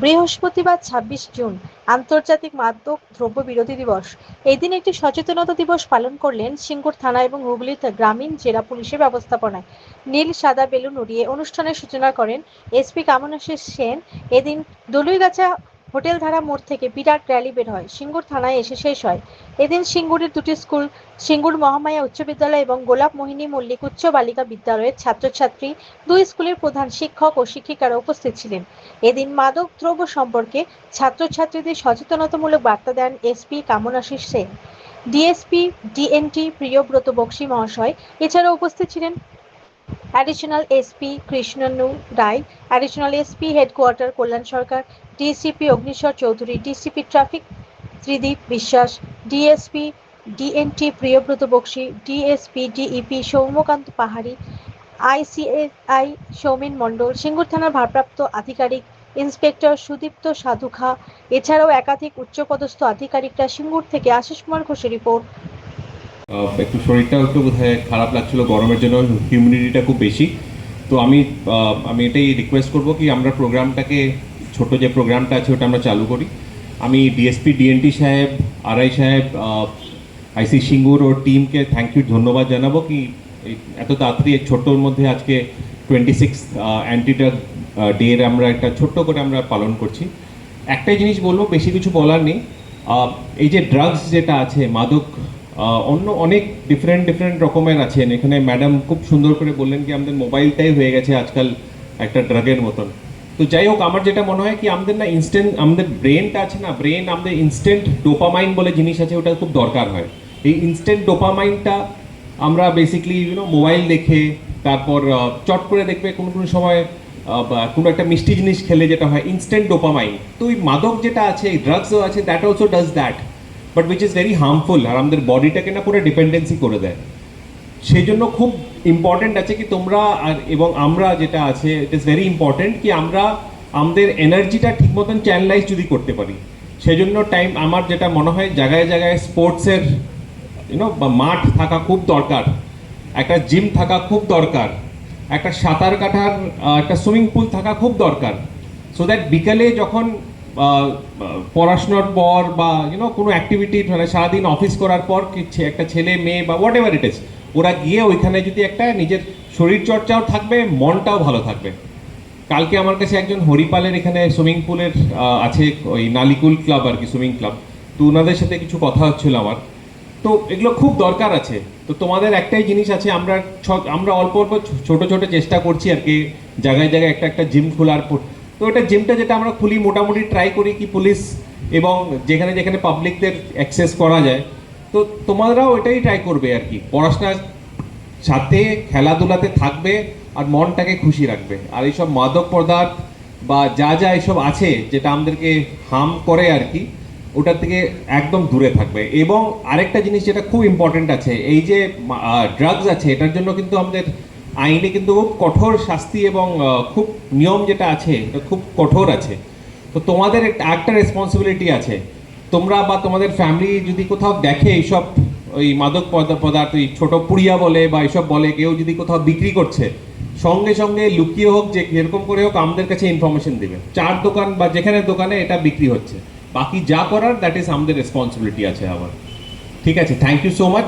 বৃহস্পতিবার ছাব্বিশ জুন, আন্তর্জাতিক মাদক দ্রব্য বিরোধী দিবস। এই দিন একটি সচেতনতা দিবস পালন করলেন সিঙ্গুর থানা এবং হুগলি গ্রামীণ জেলা পুলিশের ব্যবস্থাপনায়। নীল সাদা বেলুন উড়িয়ে অনুষ্ঠানের সূচনা করেন এসপি কামনাশীষ সেন। এদিন দলুইগাছা হোটেল ধারা মোড় থেকে বিরাট র্যালি বের হয়। সিঙ্গুর থানায় এসে শেষ হয়। এদিন সিঙ্গুরের দুটি স্কুল, সিঙ্গুর মহামায়া উচ্চ বিদ্যালয় এবং গোলাপ মোহিনী মল্লিক উচ্চ বালিকা বিদ্যালয়ের ছাত্রছাত্রী দুই স্কুলের প্রধান শিক্ষক ও শিক্ষিকারা উপস্থিত ছিলেন। এদিন মাদক দ্রব্য সম্পর্কে ছাত্রছাত্রীদের সচেতনতামূলক বার্তা দেন SP Kamanashis Sen. DSP, DNT, Priyabrata Boxi মহাশয়, এছাড়াও উপস্থিত ছিলেন additional SP Krishnanu Roy additional SP headquarter Kalyan Sarkar DCP Agnishwar Chowdhury DCP traffic Tridip Biswas DSP DNT Priyabrata Boxi DSP DEP Soumyakanta Pahari ICAI Soumen মণ্ডল সিঙ্গুর থানার ভারপ্রাপ্ত আধিকারিক inspector Sudipta Sadhukha এছাড়াও একাধিক উচ্চপদস্থ আধিকারিকরা সিঙ্গুর থেকে আশিস কুমার ঘোষের রিপোর্ট একটু শরীরটাও একটু বোধহয় খারাপ লাগছিল, গরমের জন্য হিউমিডিটিটা খুব বেশি। তো আমি আমি এটাই রিকোয়েস্ট করব কি আমরা প্রোগ্রামটাকে ছোট যে প্রোগ্রামটা আছে ওটা আমরা চালু করি। আমি ডিএসপি ডিএনটি সাহেব আরআই সাহেব আইসি সিঙ্গুর ওর টিমকে থ্যাংক ইউ ধন্যবাদ জানাব কি এত তাড়াতাড়ি এই ছোট্টর মধ্যে আজকে টোয়েন্টি সিক্স অ্যান্টিডাক ডের আমরা একটা ছোট্ট করে আমরা পালন করছি। একটাই জিনিস বলব, বেশি কিছু বলার নেই। এই যে ড্রাগস যেটা আছে, মাদক অন্য অনেক ডিফারেন্ট ডিফারেন্ট রকমের আছেন এখানে ম্যাডাম খুব সুন্দর করে বললেন কি, আমাদের মোবাইলটাই হয়ে গেছে আজকাল একটা ড্রাগের মতন। তো যাই হোক, আমার যেটা মনে হয় কি, আমাদের না ইনস্ট্যান্ট আমাদের ব্রেনটা আছে না ব্রেন আমাদের ইনস্ট্যান্ট ডোপামাইন বলে জিনিস আছে ওটা খুব দরকার হয়। এই ইনস্ট্যান্ট ডোপামাইনটা আমরা বেসিক্যালি ইউনো মোবাইল দেখে, তারপর চট করে দেখবে কোনো কোনো সময় কোনো একটা মিষ্টি জিনিস খেলে যেটা হয় ইনস্ট্যান্ট ডোপামাইন তো ওই মাদক যেটা আছে ড্রাগসও আছে that also does that but which is very harmful আর আমাদের বডিটাকে না পুরো ডিপেন্ডেন্সি করে দেয়। সেই জন্য খুব ইম্পর্টেন্ট আছে কি তোমরা আর এবং আমরা যেটা আছে ইট ইজ ভেরি ইম্পর্টেন্ট কি আমরা আমাদের এনার্জিটা ঠিক মতন চ্যানেলাইজ যদি করতে পারি। সেই জন্য টাইম আমার যেটা মনে হয়, জায়গায় জায়গায় স্পোর্টসের ইউনো বা মাঠ থাকা খুব দরকার, একটা জিম থাকা খুব দরকার, একটা সাঁতার কাটার একটা সুইমিং পুল থাকা খুব দরকার। সো দ্যাট বিকালে যখন পড়াশোনার পর বা ইউনো কোনো অ্যাক্টিভিটি মানে সারাদিন অফিস করার পর একটা ছেলে, মেয়ে বা হোয়াট এভার ইট ইস ওরা গিয়ে ওইখানে যদি একটা নিজের শরীর চর্চাও থাকবে, মনটাও ভালো থাকবে। কালকে আমার কাছে একজন হরিপালের এখানে সুইমিং পুলের আছে, ওই নালিকুল ক্লাব আর কি সুইমিং ক্লাব তো ওনাদের সাথে কিছু কথা হচ্ছিল আমার। তো এগুলো খুব দরকার আছে। তো তোমাদের একটাই জিনিস আছে, আমরা আমরা অল্প অল্প ছোট ছোট চেষ্টা করছি আর কি, জায়গায় জায়গায় একটা একটা জিম খোলার তো এটা জিমটা যেটা আমরা খুলি মোটামুটি ট্রাই করি কি পুলিশ এবং যেখানে যেখানে পাবলিকদের অ্যাক্সেস করা যায়। তো তোমরাও এটাই ট্রাই করবে আর কি। পড়াশোনার সাথে খেলাধুলাতে থাকবে আর মনটাকে খুশি রাখবে। আর এইসব মাদক পদার্থ বা যা যা এইসব আছে যেটা আমাদেরকে হার্ম করে আর কি, ওটার থেকে একদম দূরে থাকবে। এবং আরেকটা জিনিস যেটা খুব ইম্পর্টেন্ট আছে, এই যে ড্রাগস আছে, এটার জন্য কিন্তু আমাদের আইনে কিন্তু খুব কঠোর শাস্তি এবং খুব নিয়ম যেটা আছে, এটা খুব কঠোর আছে। তো তোমাদের একটা- রেসপন্সিবিলিটি আছে। তোমরা বা তোমাদের ফ্যামিলি যদি কোথাও দেখে এইসব, ওই মাদক পদ- পদার্থ ওই ছোট পুড়িয়া বলে বা এইসব বলে, কেউ যদি কোথাও বিক্রি করছে, সঙ্গে সঙ্গে লুকিয়ে হোক, যে এরকম করে হোক, আমাদের কাছে ইনফরমেশন দেবে। চার দোকান বা যেখানে দোকানে এটা বিক্রি হচ্ছে। বাকি যা করার দ্যাট ইজ আমাদের রেসপন্সিবিলিটি আছে আবার। ঠিক আছে? Thank you so much